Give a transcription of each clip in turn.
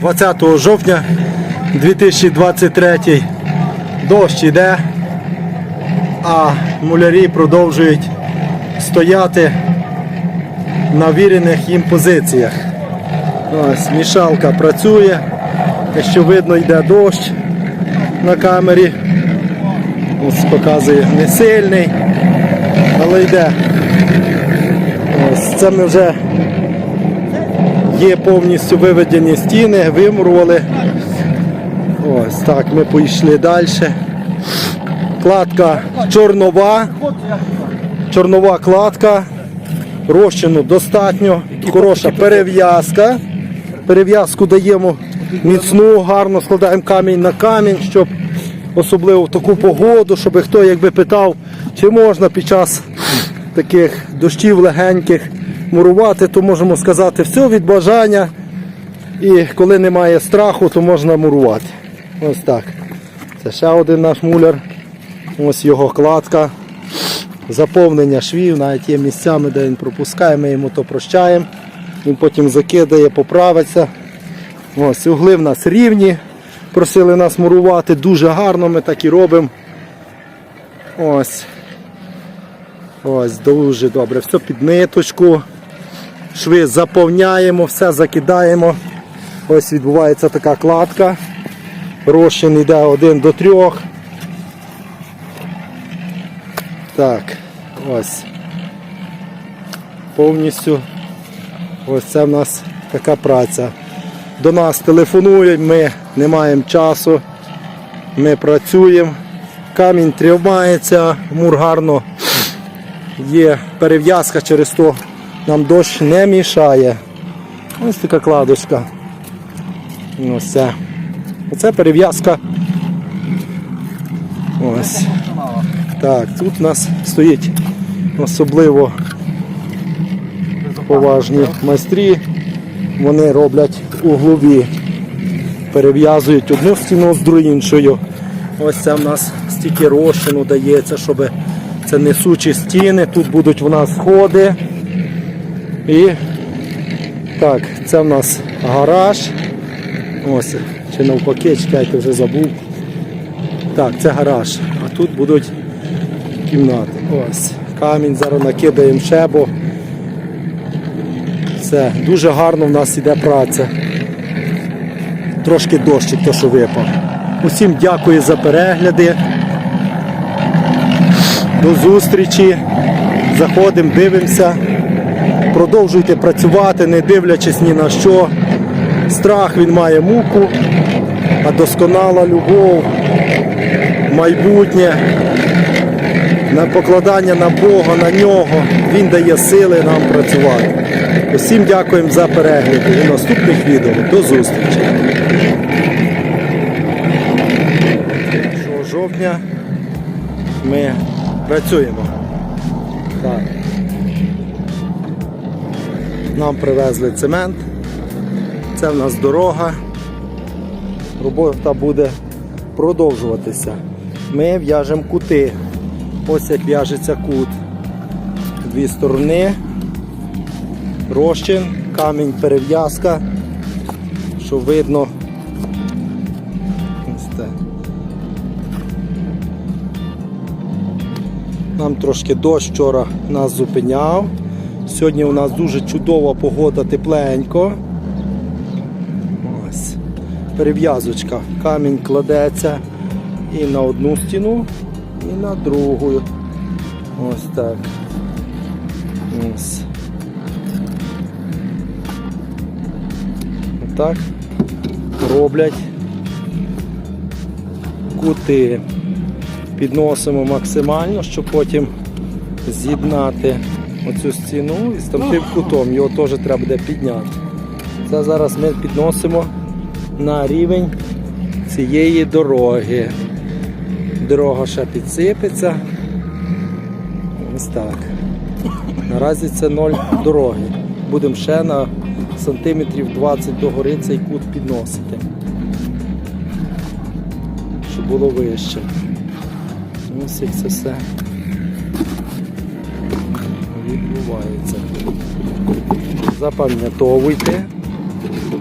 20 жовтня 2023 дощ іде, а мулярі продовжують стояти на вірених їм позиціях. Ось мішалка працює, якщо видно йде дощ на камері. Ось показує не сильний, але йде. Ось це ми вже Є повністю виведені стіни, вимурували. Ось так ми пішли далі. Кладка чорнова. Чорнова кладка. Розчину достатньо. Хороша перев'язка. Перев'язку даємо міцну, гарно складаємо камінь на камінь, щоб особливо в таку погоду, щоб хто якби питав, чи можна під час таких дощів легеньких мурувати, то можемо сказати все від бажання. І коли немає страху, то можна мурувати. Ось так. Це ще один наш муляр. Ось його кладка. Заповнення швів, навіть є місцями, де він пропускає, ми йому то прощаємо. Він потім закидає, поправиться. Ось угли в нас рівні. Просили нас мурувати дуже гарно, ми так і робимо. Ось. Ось, дуже добре. Все під ниточку. Шви заповняємо, все закидаємо. Ось відбувається така кладка. Розчин йде один до трьох. Так, ось. Повністю ось це в нас така праця. До нас телефонують, ми не маємо часу. Ми працюємо. Камінь тримається, мур гарно є перев'язка через то нам дощ не мішає. Ось така кладочка. Ось це. Оце перев'язка. Ось. Так, тут у нас стоїть особливо поважні майстрі. Вони роблять углові. Перев'язують одну стіну з іншою. Ось це в нас стільки розчину дається, щоб це несучі стіни. Тут будуть у нас сходи. І так, це в нас гараж. Ось, чи навпаки, чекайте, вже забув. Так, це гараж. А тут будуть кімнати. Ось. Камінь зараз накидаємо ще, бо все, дуже гарно в нас іде праця. Трошки дощик, то що випав. Усім дякую за перегляди. До зустрічі. Заходимо, дивимося. Продовжуйте працювати, не дивлячись ні на що. Страх він має муку, а досконала любов, майбутнє, на покладання на Бога, на нього. Він дає сили нам працювати. Усім дякуємо за перегляд і наступних відео. До зустрічі. 1 жовтня ми працюємо. Так. Нам привезли цемент. Це в нас дорога. Робота буде продовжуватися. Ми в'яжемо кути. Ось як в'яжеться кут. Дві сторони. Розчин, камінь, перев'язка. Що видно. Ось так. Нам трошки дощ вчора нас зупиняв. Сьогодні у нас дуже чудова погода, тепленько. Ось. Перев'язочка. Камінь кладеться і на одну стіну, і на другу. Ось так. Ось. Отак роблять кути. Підносимо максимально, щоб потім з'єднати оцю стіну із там тим кутом. Його теж треба буде підняти. Це зараз ми підносимо на рівень цієї дороги. Дорога ще підсипеться. Ось так. Наразі це ноль дороги. Будемо ще на сантиметрів 20 догори цей кут підносити. Щоб було вище. Ось як це все відбувається. Запам'ятовуйте,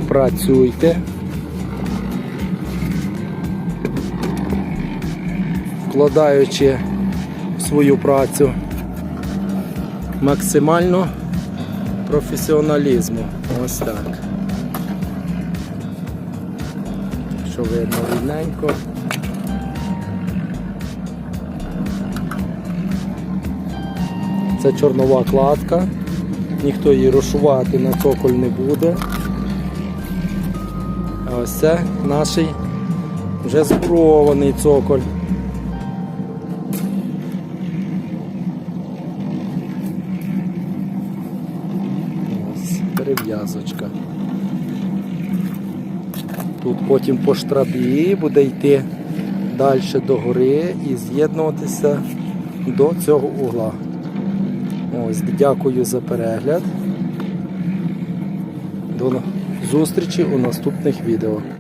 працюйте, вкладаючи в свою працю максимально професіоналізму. Ось так. Що видно рідненько? Це чорнова кладка, ніхто її розшувати на цоколь не буде. А ось це наш вже збурований цоколь. Ось перев'язочка. Тут потім по штрабі буде йти далі до гори і з'єднуватися до цього угла. Ось, дякую за перегляд. До зустрічі у наступних відео.